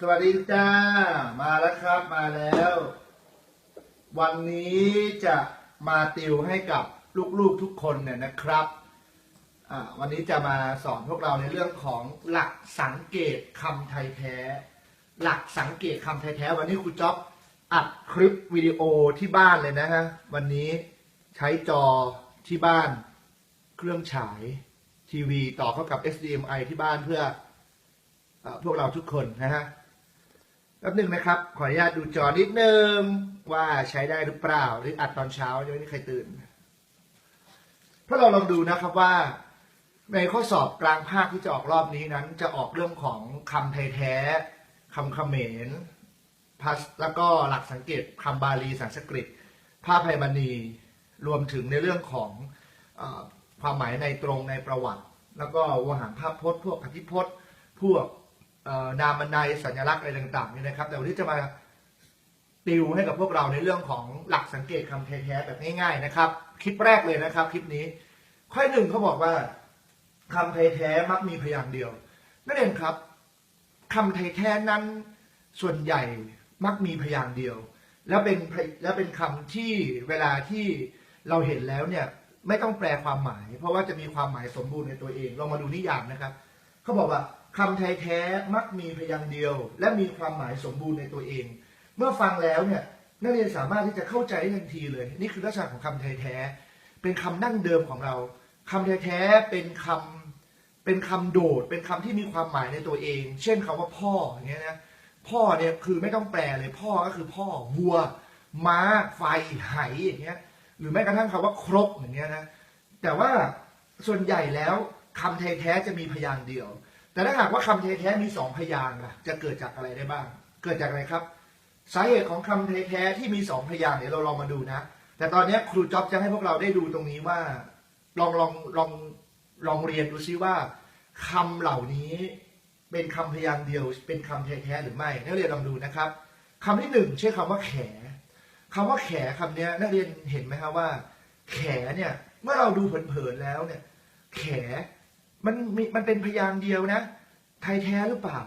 สวัสดีจ้า มาแล้วครับมาแล้ว วันนี้จะมาติวให้กับลูกๆทุกคนเนี่ยนะครับอ่าวันนี้จะมาสอนพวกเราในเรื่องของหลักสังเกตคำไทยแท้ หลักสังเกตคำไทยแท้ วันนี้ครูจ๊อบอัดคลิปวิดีโอที่บ้านเลยนะฮะวันนี้ใช้จอที่บ้าน เครื่องฉายทีวีต่อเข้ากับ HDMI ที่บ้านเพื่ออพวกเราทุกคนนะฮะ แป๊บหนึ่งนะครับ ขออนุญาตดูจอนิดนึงว่าใช้ได้หรือเปล่า หรืออัดตอนเช้ายังไม่มีใครตื่น ถ้าเราลองดูนะครับว่า ในข้อสอบกลางภาคที่จะออกรอบนี้นั้น จะออกเรื่องของคำไทยแท้คำเขมรพัสแล้วก็หลักสังเกตคำบาลีสันสกฤตผ้าไพมณีรวมถึงในเรื่องของอความหมายในตรงในประวัติ แล้วก็วหารภาพพจน์ พวกอธิพจน์ พวก นามนัยสัญลักษณ์อะไรต่างๆนี่นะครับแต่วันนี้จะมาติวให้กับพวกเราในเรื่องของหลักสังเกตคำแท้ๆแบบง่ายๆนะครับ คลิปแรกเลยนะครับ คลิปนี้ ข้อหนึ่งเขาบอกว่าคำไทยแท้มักมีพยางค์เดียวนั่นเองครับคำไทยแท้นั้นส่วนใหญ่มักมีพยางค์เดียว แล้วเป็นแล้วเป็นคำที่เวลาที่เราเห็นแล้วเนี่ยไม่ต้องแปลความหมาย เพราะว่าจะมีความหมายสมบูรณ์ในตัวเองลองมาดูนิยามนะครับเขาบอกว่า คำไทยแท้มักมีพยางค์เดียว และมีความหมายสมบูรณ์ในตัวเอง เมื่อฟังแล้วเนี่ยนักเรียนสามารถที่จะเข้าใจได้ทันทีเลย นี่คือลักษณะของคำไทยแท้ เป็นคำดั้งเดิมของเราคำไทยแท้เป็นคำเป็นคำโดด เป็นคำที่มีความหมายในตัวเอง เช่นคำว่าพ่ออย่างเงี้ยนะพ่อเนี่ยคือไม่ต้องแปลเลยพ่อก็คือพ่อวัว ม้า ไฟไหอย่างเงี้ยหรือแม้กระทั่งคำว่าครกอย่างเงี้ยนะแต่ว่าส่วนใหญ่แล้วคำไทยแท้จะมีพยางค์เดียว แต่ถ้าหากว่าคำไทแท้มีสองพยางค์ล่ะจะเกิดจากอะไรได้บ้าง เกิดจากอะไรครับ สาเหตุของคำไทแท้ที่มีสองพยางค์เดี๋ยวเราลองมาดูนะ แต่ตอนนี้ครูจ๊อบจะให้พวกเราได้ดูตรงนี้ว่า ลองลองลองลองเรียนดูซิว่าคำเหล่านี้เป็นคำพยางค์เดียว เป็นคำไทยแท้หรือไม่นักเรียนลองดูนะครับคำที่หนึ่งใช้คำว่าแขคำว่าแขคำเนี้ยนักเรียนเห็นไหมครับว่า แขเนี่ยเมื่อเราดูเผินๆแล้วเนี่ย แข มันมีมันเป็นพยางค์เดียวนะ ไทยแท้หรือเปล่า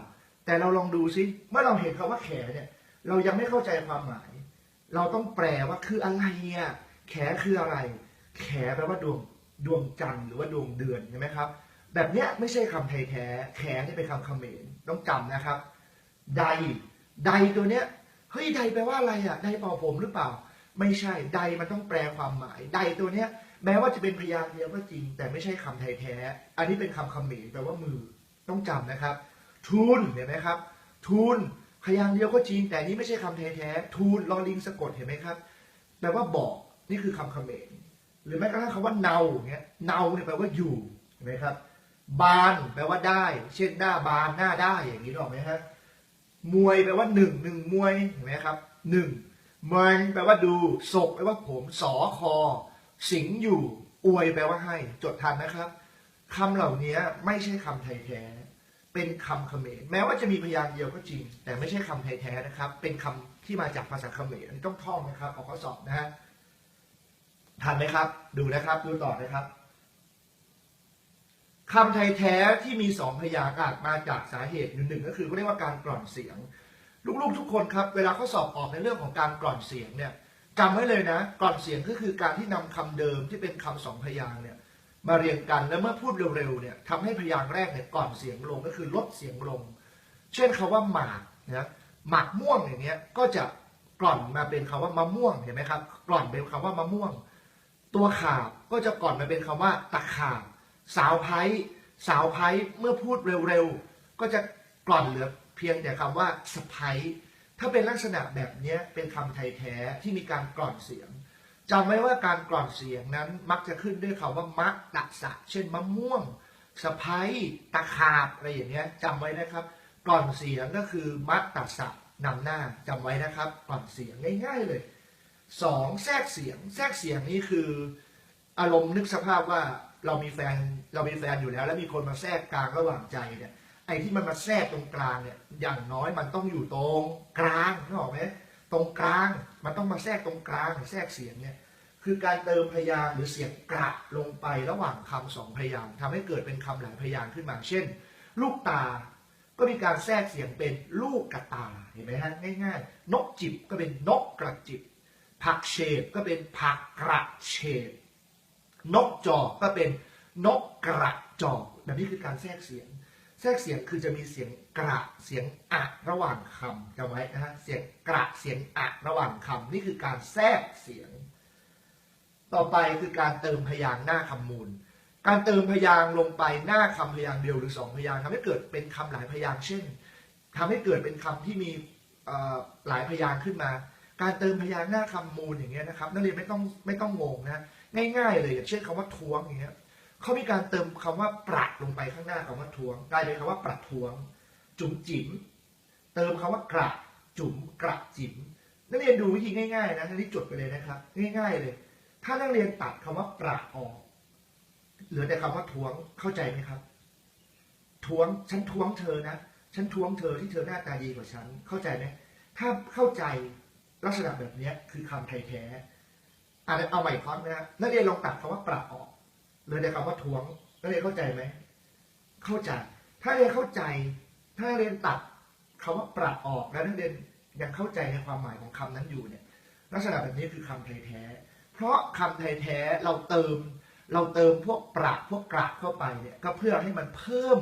แต่เราลองดูซิเมื่อเราเห็นคำว่าแขเนี่ย เรายังไม่เข้าใจความหมาย เราต้องแปลว่าคืออะไรอะแขคืออะไร แขแปลว่าดวงดวงจันทร์หรือว่าดวงเดือนใช่ไหมครับ แบบเนี้ยไม่ใช่คำไทยแท้ แขนี่เป็นคำเขมรต้องจำนะครับ ใด ใดตัวเนี้ยเฮ้ยใดแปลว่าอะไรอะใดเป่าผมหรือเปล่า ไม่ใช่ใดมันต้องแปลความหมาย ใดตัวเนี้ย แม้ว่าจะเป็นพยางค์เดียวก็จริง แต่ไม่ใช่คำไทยแท้ อันนี้เป็นคำเขมรแปลว่ามือต้องจำนะครับทูลเห็นไหมครับทูลพยางค์เดียวก็จริง แต่นี้ไม่ใช่คำไทยแท้ทูลลอลิงสะกดเห็นไหมครับ แปลว่าบอกนี่คือคำเขมรหรือแม้กระทั่งคำว่าเนาเงี้ยเนาเนี่ยแปลว่าอยู่เห็นไหมครับ บานแปลว่าได้ เช่นหน้าบานหน้าได้อย่างนี้หรอกไหมฮะมวยแปลว่าหนึ่งหนึ่งมวยเห็นไหมครับหนึ่งมันแปลว่าดูศกแปลว่าผมสอคอ สิงอยู่อวยแปลว่าให้ จดทันนะครับคำเหล่านี้ไม่ใช่คำไทยแท้ เป็นคำเขมรแม้ว่าจะมีพยางค์เดียวก็จริง แต่ไม่ใช่คำไทยแท้นะครับ เป็นคำที่มาจากภาษาเขมรอันนี้ต้องท่องนะครับเอาข้อสอบนะฮะทันไหมครับ ดูนะครับ ดูต่อนะครับคำไทยแท้ที่มีสองพยางค์อาจมาจากสาเหตุหนึ่งก็คือเขาเรียกว่าการกร่อนเสียง ลูกๆทุกคนครับ เวลาข้อสอบออกในเรื่องของการกร่อนเสียงเนี่ย จำไว้เลยนะก่อนเสียงก็คือการที่นำคำเดิมที่เป็นคำสองพยางค์เนี่ยมาเรียงกันแล้วเมื่อพูดเร็วๆเนี่ยทำให้พยางค์แรกเนี่ยก่อนเสียงลงก็คือลดเสียงลง เช่นคำว่าหมากนะหมากม่วงอย่างเงี้ยก็จะกร่อนมาเป็นคำว่ามะม่วงเห็นไหมครับกร่อนเป็นคำว่ามะม่วง ตัวขาบก็จะก่อนมาเป็นคำว่าตะขาบ สาวไพ่สาวไพ่เมื่อพูดเร็วๆก็จะกร่อนเหลือเพียงแต่คำว่าสะไพ ถ้าเป็นลักษณะแบบนี้เป็นคำไทยแท้ที่มีการกร่อนเสียงจำไว้ว่าการกร่อนเสียงนั้นมักจะขึ้นด้วยคำว่ามะตะสะ เช่นมะม่วงสะไพตะขาบอะไรอย่างเงี้ยจำไว้นะครับกร่อนเสียงก็คือมะตะสะนำหน้าจำไว้นะครับกร่อนเสียงง่ายๆเลยสองแทรกเสียง แทรกเสียงนี่คือ อารมณ์นึกสภาพว่าเรามีแฟนเรามีแฟนอยู่แล้ว แล้วมีคนมาแทรกกลางระหว่างใจเนี่ย ไอ้ที่มันมาแทรกตรงกลางเนี่ย อย่างน้อยมันต้องอยู่ตรงกลางนึกออกไหมตรงกลางมันต้องมาแทรกตรงกลางแทรกเสียงเนี่ยคือการเติมพยางหรือเสียงกระลงไประหว่างคำสองพยางค์ทำให้เกิดเป็นคำหลายพยางขึ้นมา เช่น ลูกตา ก็มีการแทรกเสียงเป็นลูกกระตาเห็นไหมฮะง่าย ๆ นกจิบก็เป็นนกกระจิบ ผักเฉดก็เป็นผักกระเฉดนกจอกก็เป็นนกกระจอกแบบนี้คือการแทรกเสียง แทรกเสียงคือจะมีเสียงกระเสียงอะระหว่างคำจำไว้นะฮะเสียงกระเสียงอะระหว่างคำนี่คือการแทรกเสียง ต่อไปคือการเติมพยางค์หน้าคำมูล การเติมพยางค์ลงไปหน้าคำพยางค์เดียวหรือสองพยางค์ทำให้เกิดเป็นคำหลายพยางค์เช่นทำให้เกิดเป็นคำที่มีหลายพยางค์ขึ้นมา การเติมพยางค์หน้าคำมูลอย่างเงี้ยนะครับนักเรียนไม่ต้องไม่ต้องงงนะง่าย ๆ เลยอย่างเช่นคำว่าท้วงอย่างเงี้ย เขามีการเติมคำว่าปรัดลงไปข้างหน้าคำว่าทวงกลายเป็นคำว่าประท้วง จุ๋มจิ๋มเติมคำว่ากระจุ๋มกระจิ๋มนักเรียนดูวิธีง่ายๆนะนักเรียนจดไปเลยนะครับ ง่าย ๆ เลย ถ้านักเรียนตัดคำว่าปรัดออกเหลือแต่คำว่าทวงเข้าใจไหมครับ ทวงฉันทวงเธอนะฉันทวงเธอที่เธอหน้าตาดีกว่าฉันเข้าใจไหมถ้าเข้าใจลักษณะแบบนี้คือคำไทยแท้อะเอาใหม่ครั้งนะนักเรียนลองตัดคำว่าปรับออก เลือแต่คำว่าทวงนักเรียนเข้าใจไหม เข้าใจ ถ้าเรียนเข้าใจ ถ้าเรียนตัดคำว่าปรับออกแล้วนักเรียนยังเข้าใจในความหมายของคำนั้นอยู่เนี่ย ลักษณะแบบนี้คือคำไทยแท้ เพราะคำไทยแท้เราเติม เราเติมพวกปราพวกกระเข้าไปเนี่ยก็เพื่อให้มันเพิ่ม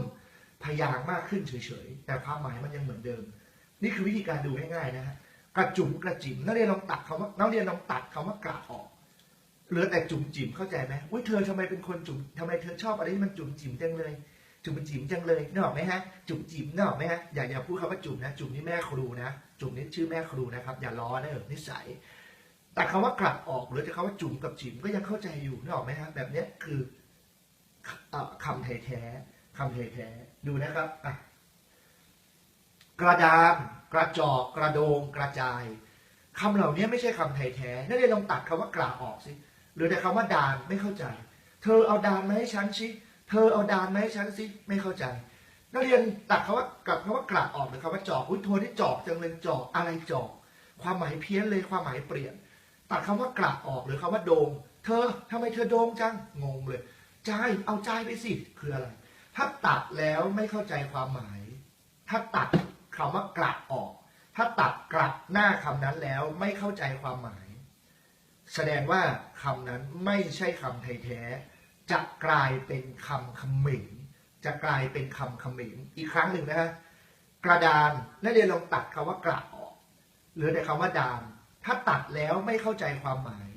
พยางค์มากขึ้นเฉยๆ แต่ความหมายมันยังเหมือนเดิม นี่คือวิธีการดูง่ายๆนะฮะกระจุ๋มกระจิ๋มนักเรียนลองตัดคำว่านักเรียนลองตัดคำว่ากระออก เหลือแต่จุ๋มจิ๋มเข้าใจไหมอุ้ยเธอทำไมเป็นคนจุ๋มทำไมเธอชอบอะไรที่มันจุ๋มจิ๋มจังเลย จุ๋มจิ๋มจังเลยนึกออกไหมฮะ จุ๋มจิ๋มนึกออกไหมฮะ อย่าอย่าพูดคำว่าจุ๋มนะ จุ๋มนี่แม่ครูนะ จุ๋มนี่ชื่อแม่ครูนะครับ อย่าล้อนะเออนิสัย แต่คำว่ากลับออกหรือจะคำว่าจุ๋มกับจิ๋มก็ยังเข้าใจอยู่นึกออกไหมฮะ แบบนี้คือคำไทยแท้คำไทยแท้ดูนะครับอะกระดานกระจอกกระโดงกระจายคำเหล่านี้ไม่ใช่คำไทยแท้นักเรียลองตัดคำว่ากระออกสิ หรือแต่คำว่าดานไม่เข้าใจ เธอเอาดานมาให้ฉันสิเธอเอาดานมาให้ฉันสิไม่เข้าใจ นักเรียนตัดคำว่ากับคำว่ากระออกหรือคำว่าจอกอุ้ยโทนี่จอกจังเลยจอกอะไรจอก ความหมายเพี้ยนเลยความหมายเปลี่ยน ตัดคำว่ากระออกหรือคำว่าโดงเธอทำไมเธอโดงจังงงเลยใจเอาใจไปสิคืออะไร ถ้าตัดแล้วไม่เข้าใจความหมาย ถ้าตัดคำว่ากระออก ถ้าตัดกระหน้าคำนั้นแล้วไม่เข้าใจความหมาย แสดงว่าคำนั้นไม่ใช่คำไทยแท้ จะกลายเป็นคำเขมรจะกลายเป็นคำเขมรอีกครั้งหนึ่งนะฮะกระดานนักเรียนลองตัดคำว่ากระออกเหลือแต่คำว่าดาน ถ้าตัดแล้วไม่เข้าใจความหมาย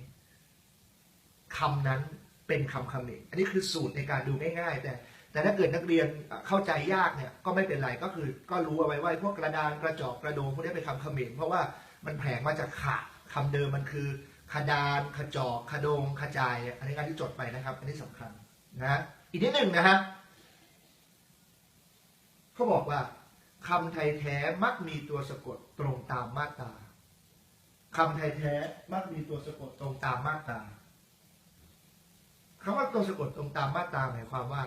คำนั้นเป็นคำเขมรอันนี้คือสูตรในการดูง่ายๆ แต่แต่ถ้าเกิดนักเรียนเข้าใจยากเนี่ยก็ไม่เป็นไรก็คือ ก็รู้เอาไว้ว่าพวกกระดานกระจอกกระโดงพวกนี้เป็นคำเขมรเพราะว่ามันแผลงมาจากขะคำเดิมมันคือ ขดานขจอกขดงขจายอันนี้การที่จดไปนะครับ อันนี้สำคัญนะอีกนิดหนึ่งนะฮะเขาบอกว่าคำไทยแท้มักมีตัวสะกดตรงตามมาตราคำไทยแท้มักมีตัวสะกดตรงตามมาตราคำว่าตัวสะกดตรงตามมาตราหมายความว่า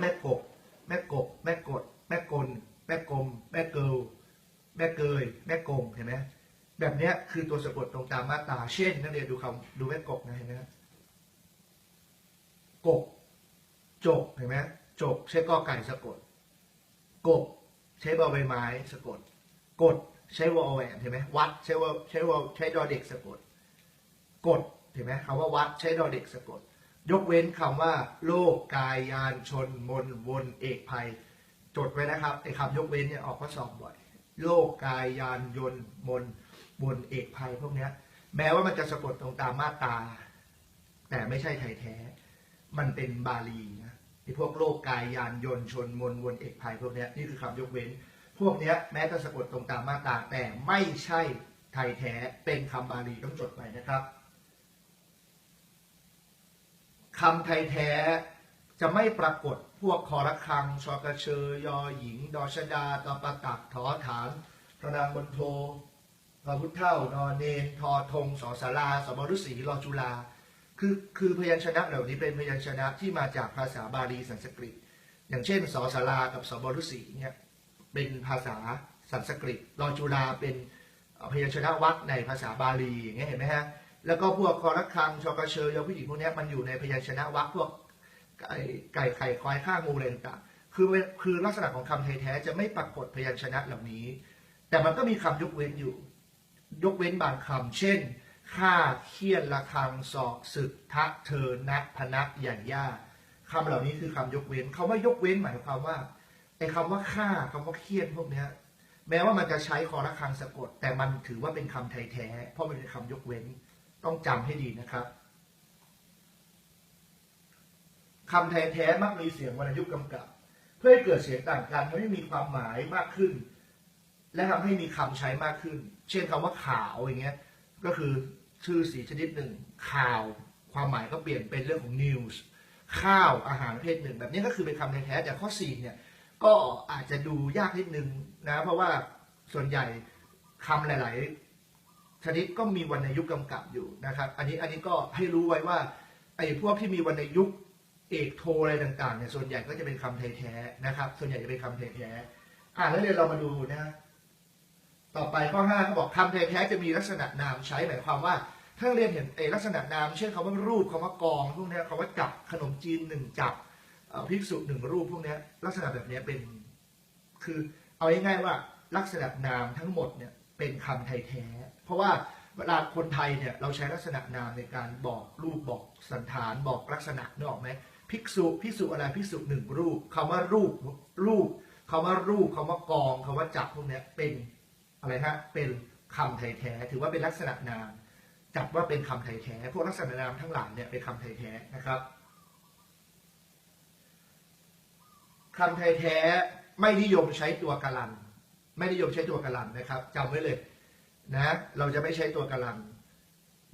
แม่กบ แม่กบ แม่กด แม่กล แม่กลม แม่เกิลแม่เกย แม่กงเห็นไหม แบบนี้คือตัวสะกดตรงตามมาตรา เช่นนักเรียนดูคำดูแม่กบนะเห็นไหมกบจกเห็นไหมจกใช้กอไก่สะกด กบใช้บอใบไม้สะกด กดใช้วอแหวนเห็นไหมวัดใช้วอใช้วอใช้ดอเด็กสะกด กดเห็นไหมคำว่าวัดใช้ดอเด็กสะกด ยกเว้นคำว่า โลกกายยานชน มนวนเอกภัย จดไว้นะครับไอ้คำยกเว้นเนี่ยออกข้อสอบบ่อย โลกกายยานยนต์มน วนเอกภัยพวกเนี้ย แม้ว่ามันจะสะกดตรงตามมาตา แต่ไม่ใช่ไทยแท้ มันเป็นบาลีนะไอ้พวกโลกกายยานยนต์ชนมนวนเอกภัยพวกเนี้ยนี่คือคำยกเว้น พวกเนี้ยแม้จะสะกดตรงตามมาตา แต่ไม่ใช่ไทยแท้เป็นคำบาลีต้องจดไว้นะครับคำไทยแท้จะไม่ปรากฏพวกคอระคัง ชอกระเชยยอหญิง ดอชดาตอประตักถอฐานพระนางบนโทพ ระพุทธเท่านอนเนนทอธงสอสาราสมรุสีรอจุลา คือคือพยัญชนะเหล่านี้เป็นพยัญชนะที่มาจากภาษาบาลีสันสกฤต อย่างเช่นสอสารากับสมรุสีเนี่ยเป็นภาษาสันสกฤตรอจุลาเป็นพยัญชนะวรรคในภาษาบาลีอย่างเงี้ยเห็นไหมฮะแล้วก็พวกคอระคังชอกระเชยยอผู้หญิงพวกเนี้ยมันอยู่ในพยัญชนะวรรคพวกไก่ไก่ไข่ควายข้างูอะไรต่างคือคือลักษณะของคำไทยแท้จะไม่ปรากฏพยัญชนะเหล่านี้ แต่มันก็มีคำยกเว้นอยู่ ยกเว้นบางคำเช่นข้าเคียนละคังศอกศึกทะเธอนะพนักหยันย่าคำเหล่านี้คือคำยกเว้นคำว่ายกเว้นหมายความว่าไอ้คำว่าข้าคำว่าเคียนพวกเนี้ยแม้ว่ามันจะใช้คอละคังสะกด แต่มันถือว่าเป็นคำไทยแท้ เพราะมันเป็นคำยกเว้นต้องจำให้ดีนะครับคำไทยแท้มักมีเสียงวรรณยุกต์กำกับ เพื่อให้เกิดเสียงต่างกันทำให้มีความหมายมากขึ้น และทำให้มีคำใช้มากขึ้น เช่นคำว่าขาวอย่างเงี้ย ก็คือชื่อสีชนิดหนึ่ง ข่าว ความหมายก็เปลี่ยนเป็นเรื่องของ news ข้าวอาหารประเภทหนึ่ง แบบนี้ก็คือเป็นคำแท้แต่ข้อสี่เนี่ยก็อาจจะดูยากนิดนึงนะเพราะว่าส่วนใหญ่คำหลาย ๆ ชนิดก็มีวรรณยุกต์กำกับอยู่นะครับ อันนี้อันนี้ก็ให้รู้ไว้ว่าไอ้พวกที่มีวรรณยุกต์เอกโทอะไรต่างๆเนี่ยส่วนใหญ่ก็จะเป็นคำไทยแท้นะครับ ส่วนใหญ่จะเป็นคำไทยแท้อ่าแล้วเดี๋ยวเรามาดูนะ ต่อไปข้อห้าเขาบอกคำไทยแท้จะมีลักษณะนามใช้หมายความว่าถ้าเรียนเห็นเอลักษณะนามเช่นคำว่ารูปคำว่ากองพวกนี้คำว่าจับขนมจีนหนึ่งจับภิกษุหนึ่งรูปพวกนี้ลักษณะแบบนี้เป็นคือเอาง่ายๆว่าลักษณะนามทั้งหมดเนี่ยเป็นคำไทยแท้ เพราะว่าเวลาคนไทยเนี่ยเราใช้ลักษณะนามในการบอกรูปบอกสันฐานบอกลักษณะนึกออกไหมภิกษุภิกษุอะไรภิกษุหนึ่งรูปคำว่ารูปรูปคำว่ารูปคำว่ากองคำว่าจับพวกนี้เป็น อะไรฮะเป็นคำไทยแท้ถือว่าเป็นลักษณะนามจับว่าเป็นคำไทยแท้พวกลักษณะนามทั้งหลายเนี่ยเป็นคำไทยแท้นะครับคำไทยแท้ไม่นิยมใช้ตัวกลัน ไม่นิยมใช้ตัวกลันนะครับจำไว้เลยนะเราจะไม่ใช้ตัวกลัน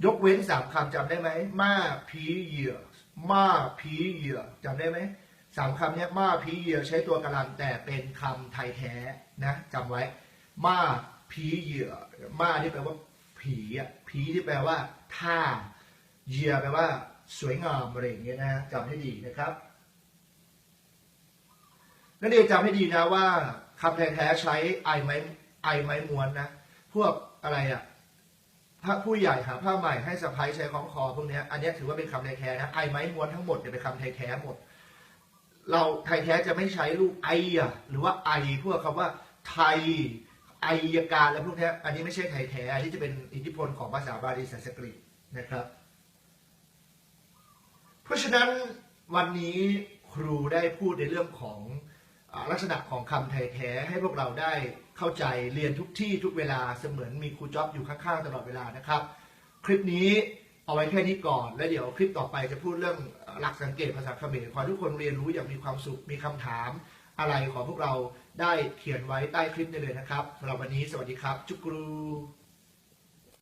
ยกเว้นสามคำจำได้ไหมมาผีเหยื่อมาผีเหยื่อจำได้ไหมสามคำเนี้ยมาผีเหยื่อใช้ตัวกลันแต่เป็นคำไทยแท้นะจำไว้มา ผีเหยื่อมาที่แปลว่าผีอะผีที่แปลว่าท่าเหยื่อแปลว่า สวยงามอะไรอย่างเงี้ยนะฮะจำให้ดีนะครับนักเรียนจำให้ดีนะว่าคำแท้ๆใช้ไอไม้ไอไม้ม้วนนะ พวกอะไรอะพระผู้ใหญ่หาผ้าใหม่ให้สะพ้ายใช้คล้องคอพวกเนี้ยอันนี้ถือว่าเป็นคำไทยแท้นะไอไม้ม้วนทั้งหมดเนี่ยเป็นคำไทยแท้หมด เราไทยแท้จะไม่ใช้รูปไออะหรือว่าไอพวกคำว่าไทย ไอยการและพวกนี้อันนี้ไม่ใช่ไทยแท้อันนี้จะเป็นอิทธิพลของภาษาบาลีสันสกฤตนะครับ เพราะฉะนั้นวันนี้ครูได้พูดในเรื่องของอลักษณะของคำไทยแท้ให้พวกเราได้เข้าใจเรียนทุกที่ทุกเวลาเสมือนมีครูจ๊อบอยู่ข้างๆตลอดเวลานะครับ คลิปนี้เอาไว้แค่นี้ก่อน แล้วเดี๋ยวคลิปต่อไปจะพูดเรื่องหลักสังเกตภาษาเขมรขอทุกคนเรียนรู้อย่างมีความสุขมีคำถาม อะไรของพวกเราได้เขียนไว้ใต้คลิปได้เลยนะครับสำหรับวันนี้สวัสดีครับ จุกรู